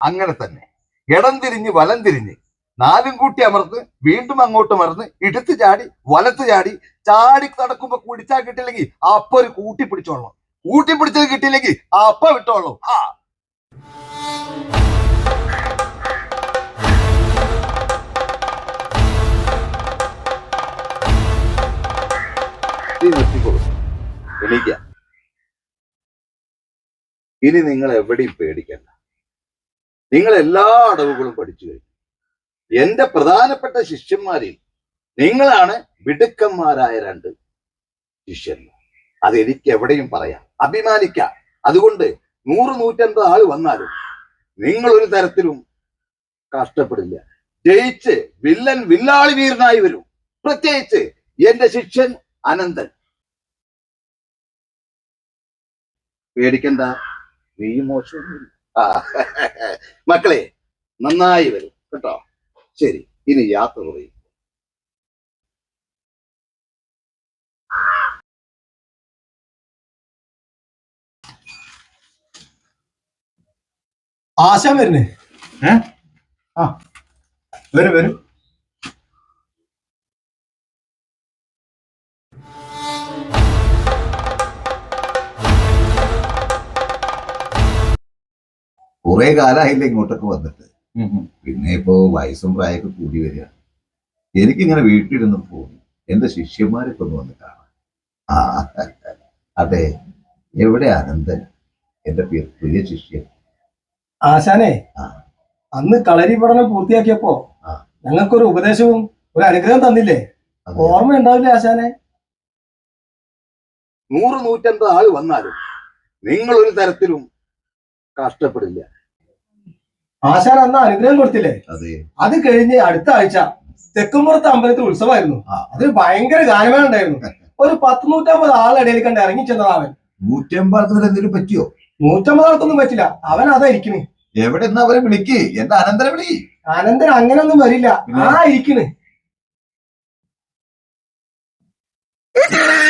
അങ്ങനെ തന്നെ. ഇടം തിരിഞ്ഞ് വലം തിരിഞ്ഞ് നാലും കൂട്ടി അമർന്ന് വീണ്ടും അങ്ങോട്ട് മറന്ന് ഇടുത്ത് ചാടി വലത്ത് ചാടി ചാടി നടക്കുമ്പോ കുടിച്ചാ കിട്ടില്ലെങ്കിൽ അപ്പൊ ഒരു കൂട്ടി പിടിച്ചോളണം. കൂട്ടി പിടിച്ചത് കിട്ടിയില്ലെങ്കിൽ അപ്പ വിട്ടോളൂ. ആ നിർത്തിക്കോളൂ ഇനി നിങ്ങൾ എവിടെയും പേടിക്കണ്ട. നിങ്ങൾ എല്ലാ അടവുകളും പഠിച്ചു കഴിഞ്ഞു. എന്റെ പ്രധാനപ്പെട്ട ശിഷ്യന്മാരിൽ നിങ്ങളാണ് വിടുക്കന്മാരായ രണ്ട് ശിഷ്യന്മാർ. അത് എനിക്ക് എവിടെയും പറയാം. അഭിമാനിക്കാം. അതുകൊണ്ട് നൂറ് നൂറ്റൻപത് ആൾ വന്നാലും നിങ്ങൾ ഒരു തരത്തിലും കഷ്ടപ്പെടില്ല. ജയിച്ച് വില്ലൻ വില്ലാളി വീരനായി വരും. പ്രത്യേകിച്ച് എന്റെ ശിഷ്യൻ അനന്തൻ. പേടിക്കണ്ട. നീ മോശമൊന്നുമില്ല. മക്കളെ നന്നായി വരും. കേട്ടോ? ശരി ഇനി യാത്ര പറയും ആശാൻ വരുന്നേ? ഏ? ആ. വരും വരും. കുറെ കാലമായില്ല ഇങ്ങോട്ടൊക്കെ വന്നിട്ട്. പിന്നെ ഇപ്പോ വയസ്സും പ്രായമൊക്കെ കൂടി വരിക എനിക്കിങ്ങനെ വീട്ടിലിരുന്ന് പോകും എന്റെ ശിഷ്യന്മാരൊക്കെ ഒന്ന് വന്ന് കാണാം. ആ അതെ. എവിടെ ആനന്ദൻ? എന്റെ പ്രിയ പ്രിയ ശിഷ്യൻ. ആശാനെ ആ. അന്ന് കളരി പഠനം പൂർത്തിയാക്കിയപ്പോ ആ. ഞങ്ങൾക്കൊരു ഉപദേശവും ഒരു അനുഗ്രഹം തന്നില്ലേ. ഓർമ്മ ഉണ്ടാവില്ലേ ആശാനെ? നൂറ് നൂറ്റമ്പത് ആൾ വന്നാലും നിങ്ങൾ ഒരു തരത്തിലും കഷ്ടപ്പെടില്ല. ആശാൻ അന്ന് അനുഗ്രഹം കൊടുത്തില്ലേ? അത്. കഴിഞ്ഞ് അടുത്ത ആഴ്ച തെക്കുംപുറത്ത് അമ്പലത്തിൽ ഉത്സവമായിരുന്നു. അത് ഭയങ്കര ഗാനമേള ഉണ്ടായിരുന്നു. ഒരു പത്ത് നൂറ്റമ്പത് ആളിടയിൽ കണ്ട് ഇറങ്ങി ചെന്നതാവൻ നൂറ്റമ്പത് എന്തെങ്കിലും പറ്റിയോ? നൂറ്റമ്പത് ആൾക്കൊന്നും പറ്റില്ല. അവൻ അതായിരിക്കും എവിടെ നിന്ന് അവരെ വിളിക്ക്? എന്റെ അനന്തരം വിളി. അനന്തരം അങ്ങനൊന്നും വരില്ല. ആ ഇരിക്കണ്.